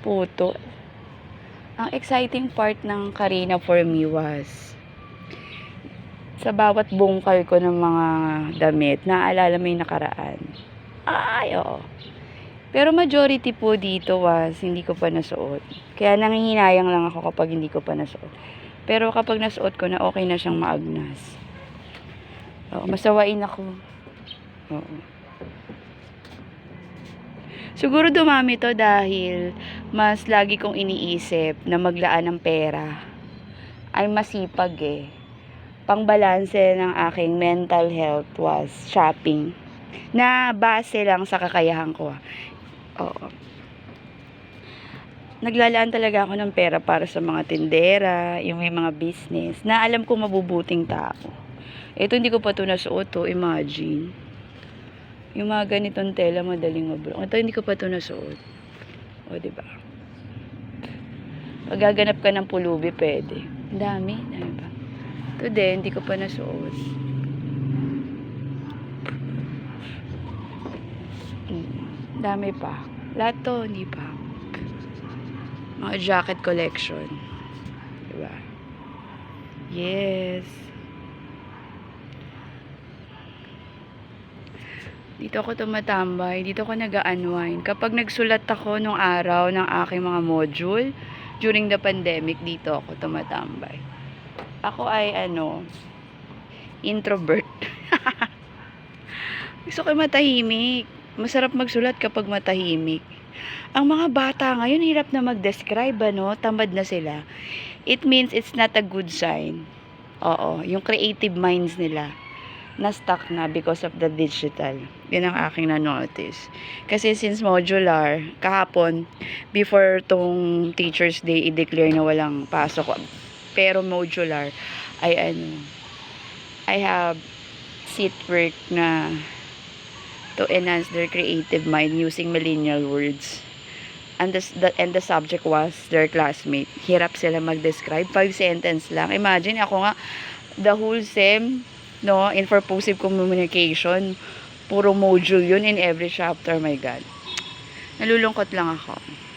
puto. Ang exciting part ng Karina for me was sa bawat bungkal ko ng mga damit, naaalala mo yung nakaraan. Ay, oo. Pero majority po dito was hindi ko pa nasuot. Kaya nangihinayang lang ako kapag hindi ko pa nasuot. Pero kapag nasuot ko na, okay na siyang maagnas. Oo, masawain ako. Oo. Siguro dumami to dahil mas lagi kong iniisip na maglaan ng pera ay masipag eh. Pangbalanse ng aking mental health was shopping na base lang sa kakayahan ko. ah. Oo. Naglalaan talaga ako ng pera para sa mga tindera, yung may mga business, na alam ko mabubuting tao. Ito hindi ko pa ito nasuot to, imagine. Yung mga ganitong tela, madaling mabrong. Ito hindi ko pa ito nasuot. O, di ba? Pag gaganap ka ng pulubi, pwede. Ang dami, dami pa. Ito din, hindi ko pa nasuot. Mm, Dami pa. Lahat to, hindi pa. Mga jacket collection. Diba? Yes. Dito ako tumatambay. Dito ako nag-unwind. Kapag nagsulat ako nung araw ng aking mga module, during the pandemic, dito ako tumatambay. Ako ay, ano, introvert. Gusto ko matahimik. Masarap magsulat kapag matahimik. Ang mga bata ngayon, hirap na mag-describe, ano? Tamad na sila. It means it's not a good sign. Oo, yung creative minds nila na-stuck na because of the digital. Yun ang aking na-notice. Kasi since modular, kahapon, before tong Teacher's Day, i-declare na walang pasok. Pero modular, ay ano, I have seat work na to enhance their creative mind using millennial words. And the, the, and the subject was their classmate. Hirap sila mag-describe. Five sentence lang. Imagine, ako nga, the whole SEM, no, in purposive communication, puro module yun in every chapter, my God. Nalulungkot lang ako.